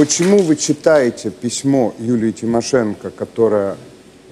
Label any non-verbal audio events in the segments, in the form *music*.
почему вы читаете письмо Юлии Тимошенко, которое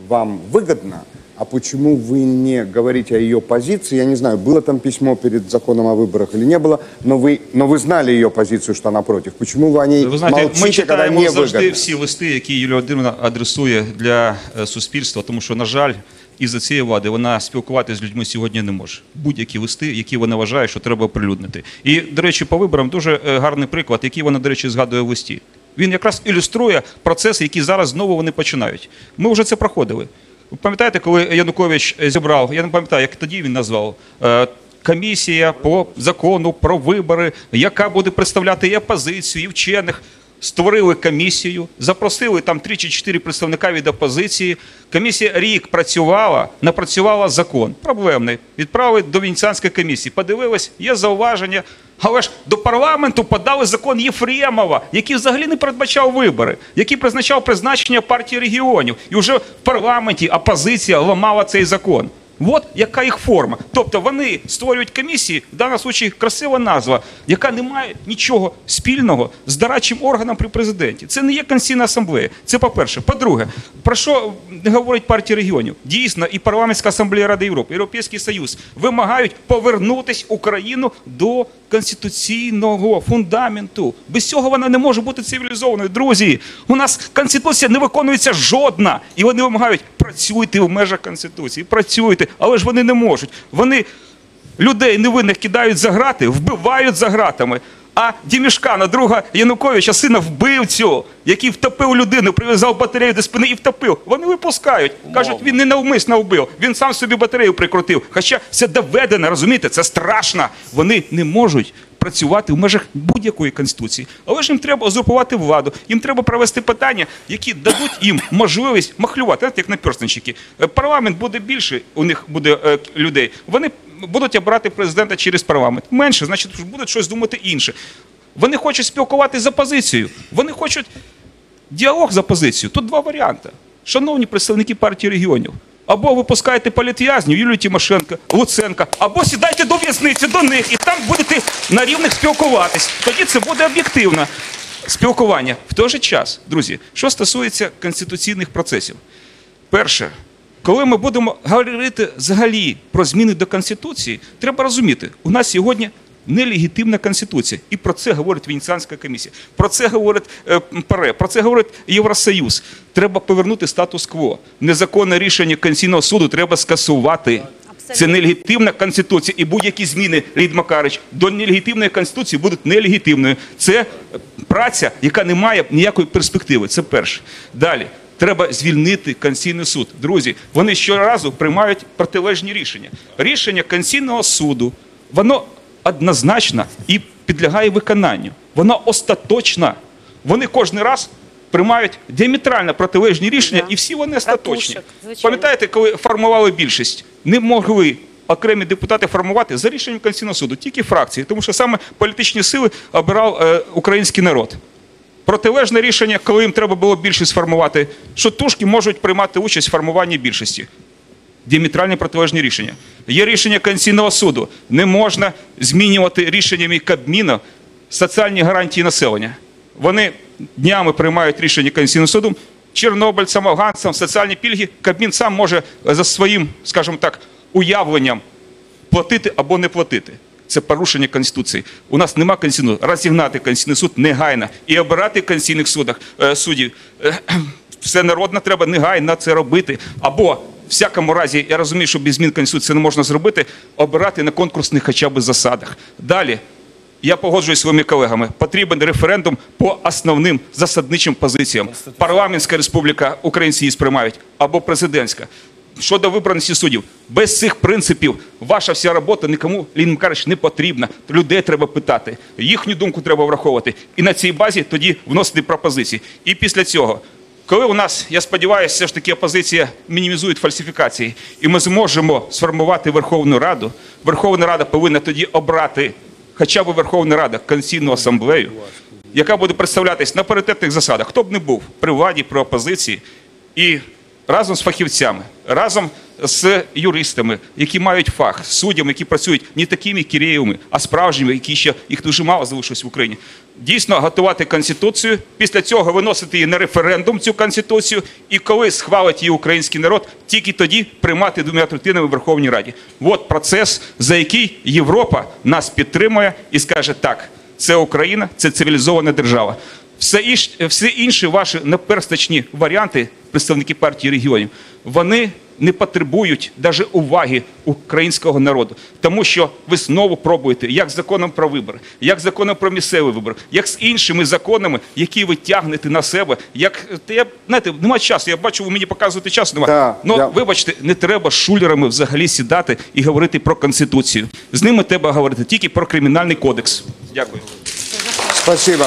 вам выгодно, а почему вы не говорите о ее позиции? Я не знаю, было там письмо перед законом о выборах или не было, но вы, но вы знали ее позицию, что она против. Почему вы о ней Ви знаєте, молчите, ми когда читаємо не завжди выгодно? всі листи, які Юлія Володимирівна адресує для е, суспільства, тому що, на жаль, із-за цієї влади вона спілкуватися з людьми сьогодні не може. Будь-які листи, які вона вважає, що треба оприлюднити. І, до речі, по виборам дуже е, гарний приклад, який вона, до речі, згадує в листі. Він якраз ілюструє процеси, які зараз знову вони починають. Ми вже це проходили. Ви пам'ятаєте, коли Янукович зібрав, я не пам'ятаю, як тоді він назвав. е, Комісія по закону про вибори, яка буде представляти і опозицію, і вчених. Створили комісію, запросили там три чи чотири представника від опозиції. Комісія рік працювала, напрацювала закон проблемний. Відправили до Венеціанської комісії. Подивились, є зауваження. Але ж до парламенту подали закон Єфремова, який взагалі не передбачав вибори, який призначав призначення партії регіонів. І вже в парламенті опозиція ламала цей закон. От яка їх форма. Тобто вони створюють комісії, в даному випадку красива назва, яка не має нічого спільного з дорадчим органом при президенті. Це не є Конституційна асамблея. Це по-перше. По-друге, про що говорить партія регіонів? Дійсно, і парламентська асамблея Ради Європи, Європейський Союз вимагають повернутись Україну до конституційного фундаменту. Без цього вона не може бути цивілізованою. Друзі, у нас конституція не виконується жодна, і вони вимагають працюйте в межах конституції, працюйте, але ж вони не можуть. Вони людей невинних кидають за грати, вбивають за гратами. А Дімішкана, друга Януковича, сина вбивцю, який втопив людину, прив'язав батарею до спини і втопив. Вони випускають. Кажуть, він не навмисно вбив, він сам собі батарею прикрутив. Хоча це доведено, розумієте, це страшно. Вони не можуть працювати в межах будь-якої конституції. Але ж їм треба узурпувати владу, їм треба провести питання, які дадуть їм можливість махлювати, як наперстнички. Е, Парламент буде більше, у них буде е, людей. Вони будуть обирати президента через парламент. Менше, значить, будуть щось думати інше. Вони хочуть спілкуватися з опозицією. Вони хочуть діалог з опозицією. Тут два варіанти. Шановні представники партії регіонів. Або ви пускаєте політв'язнів Юлію Тимошенко, Луценка, або сідайте до в'язниці до них і там будете на рівних спілкуватись. Тоді це буде об'єктивно спілкування. В той же час, друзі, що стосується конституційних процесів. Перше, коли ми будемо говорити взагалі про зміни до Конституції, треба розуміти, у нас сьогодні нелегітимна Конституція. І про це говорить Венеціанська комісія. Про це говорить е, ПАРЕ, про це говорить Євросоюз. Треба повернути статус-кво. Незаконне рішення Конституційного суду треба скасувати. Це нелегітимна конституція, і будь-які зміни, Лід Макарич, до нелегітимної конституції будуть нелегітимною. Це праця, яка не має ніякої перспективи. Це перше. Далі. Треба звільнити Конституційний суд. Друзі, вони щоразу приймають протилежні рішення. Рішення Конституційного суду, воно однозначно і підлягає виконанню. Воно остаточно. Вони кожен раз приймають діаметрально протилежні рішення, і всі вони остаточні. Пам'ятаєте, коли формували більшість, не могли окремі депутати формувати за рішенням Конституційного суду, тільки фракції, тому що саме політичні сили обирав е, український народ. Протилежне рішення, коли їм треба було більшість сформувати, що тушки можуть приймати участь в формуванні більшості. Діаметральні протилежні рішення. Є рішення Конституційного суду. Не можна змінювати рішеннями Кабміну соціальні гарантії населення. Вони днями приймають рішення Конституційного суду. Чорнобильцям, афганцям, соціальні пільги. Кабмін сам може за своїм, скажімо так, уявленням платити або не платити. Це порушення Конституції. У нас нема Конституції. Розігнати Конституційний суд негайно і обирати в Конституційних судах е, суддів. Е, *clears throat* все народно треба негайно це робити. Або всякому разі, я розумію, що без змін Конституції не можна зробити, обирати на конкурсних хоча б засадах. Далі. Я погоджуюсь з своїми колегами. Потрібен референдум по основним засадничим позиціям. Парламентська республіка, українці її сприймають, або президентська. Щодо вибраності суддів, без цих принципів ваша вся робота нікому Лін Макарович, не потрібна. Людей треба питати, їхню думку треба враховувати. І на цій базі тоді вносити пропозиції. І після цього, коли у нас, я сподіваюся, все ж таки опозиція мінімізує фальсифікації, і ми зможемо сформувати Верховну Раду, Верховна Рада повинна тоді обрати хоча б Верховна Рада Конституційну асамблею, яка буде представлятись на паритетних засадах, хто б не був при владі, при опозиції. І разом з фахівцями, разом з юристами, які мають фах, суддями, які працюють не такими кірєєвими, а справжніми, які ще їх дуже мало залишилось в Україні. Дійсно готувати конституцію, після цього виносити її на референдум, цю конституцію, і коли схвалить її український народ, тільки тоді приймати двома третинами в Верховній Раді. От процес, за який Європа нас підтримує і скаже так: це Україна, це цивілізована держава. Всі інші ваші наперсточні варіанти, представники партії регіонів, вони не потребують навіть уваги українського народу, тому що ви знову пробуєте, як з законом про вибори, як законом про місцевий вибор, як з іншими законами, які ви тягнете на себе. Як я знаєте, немає часу. Я бачу, ви мені показуєте час. Немає. Да, ну я- вибачте, не треба шулерами взагалі сідати і говорити про конституцію. З ними треба говорити тільки про кримінальний кодекс. Дякую. Спасибо.